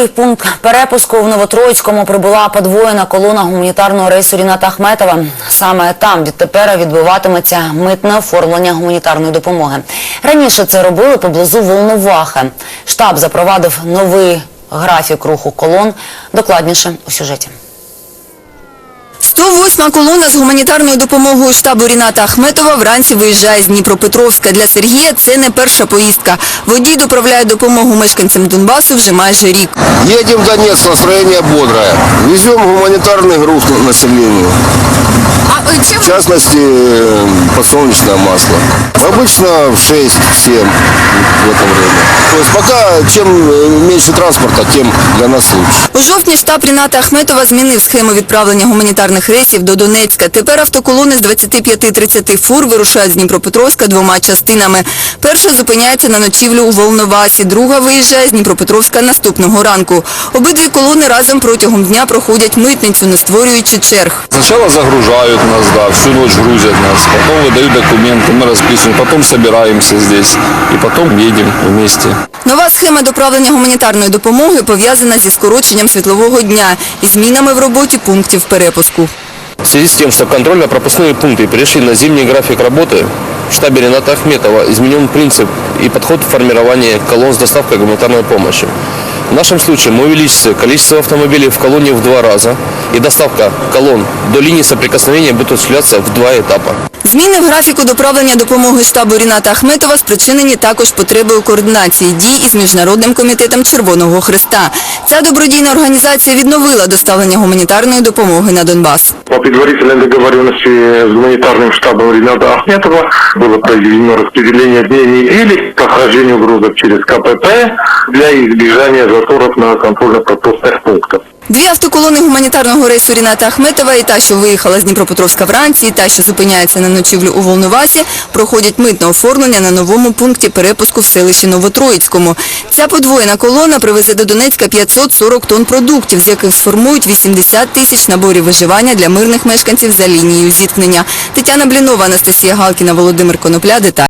новий пункт перепуску в Новотроїцькому прибула подвоєна колона гуманітарного рейсу Ріната Ахметова. Саме там відтепер відбуватиметься митне оформлення гуманітарної допомоги. Раніше це робили поблизу Волновахи. Штаб запровадив новий графік руху колон. Докладніше у сюжеті. 108-ма колона з гуманітарною допомогою штабу Ріната Ахметова вранці виїжджає з Дніпропетровська. Для Сергія це не перша поїздка. Водій доправляє допомогу мешканцям Донбасу вже майже рік. Їдемо в Донецьк, настроєння бодре. Веземо гуманітарний груз на- населению. А чим В частности, э, подсолнечное масло. Обычно в 6-7 в этом время. То есть пока чем э, меньше транспорта, тем для нас лучше. У жовтні штаб Ріната Ахметова змінив схему відправлення гуманітарних рейсів до Донецька. Тепер автоколони з 25-30 фур вирушають з Дніпропетровська двома частинами. Перша зупиняється на ночівлю у Волновасі, друга виїжджає з Дніпропетровська наступного ранку. Обидві колони разом протягом дня проходять митницю, не створюючи черг. Сначала загружают нас, да, всю ночь грузят нас, потом выдают документы, мы расписываем, потом собираемся здесь и потом едем вместе. Нова схема доправлення гуманітарної допомоги пов'язана зі скороченням світлового дня і змінами в роботі пунктів перепуску. В связи с тем, что контрольно-пропускные пункты перешли на зимний график работы, в штабе Рената Ахметова изменен принцип и подход в формировании колонн с доставкой гуманитарной помощи. В нашем случае мы увеличили количество автомобилей в колонне в два раза, и доставка колонн до линии соприкосновения будет осуществляться в два этапа. Зміни в графіку доправлення допомоги штабу Ріната Ахметова спричинені також потребою координації дій із Міжнародним комітетом Червоного Хреста. Ця добродійна організація відновила доставлення гуманітарної допомоги на Донбас. По предварительной договоренности с гуманитарным штабом Рената Ахметова было произведено распределение дней недели к охранению грузов через КПП для избежания заторов на контрольно-пропускных пунктах. Дві автоколони гуманітарного рейсу Ріната Ахметова і та, що виїхала з Дніпропетровська вранці, і та, що зупиняється на ночівлю у Волновасі, проходять митне оформлення на новому пункті перепуску в селищі Новотроїцькому. Ця подвоєна колона привезе до Донецька 540 тонн продуктів, з яких сформують 80 тисяч наборів виживання для мирних мешканців за лінією зіткнення. Тетяна Блінова, Анастасія Галкіна, Володимир Конопля. Деталі.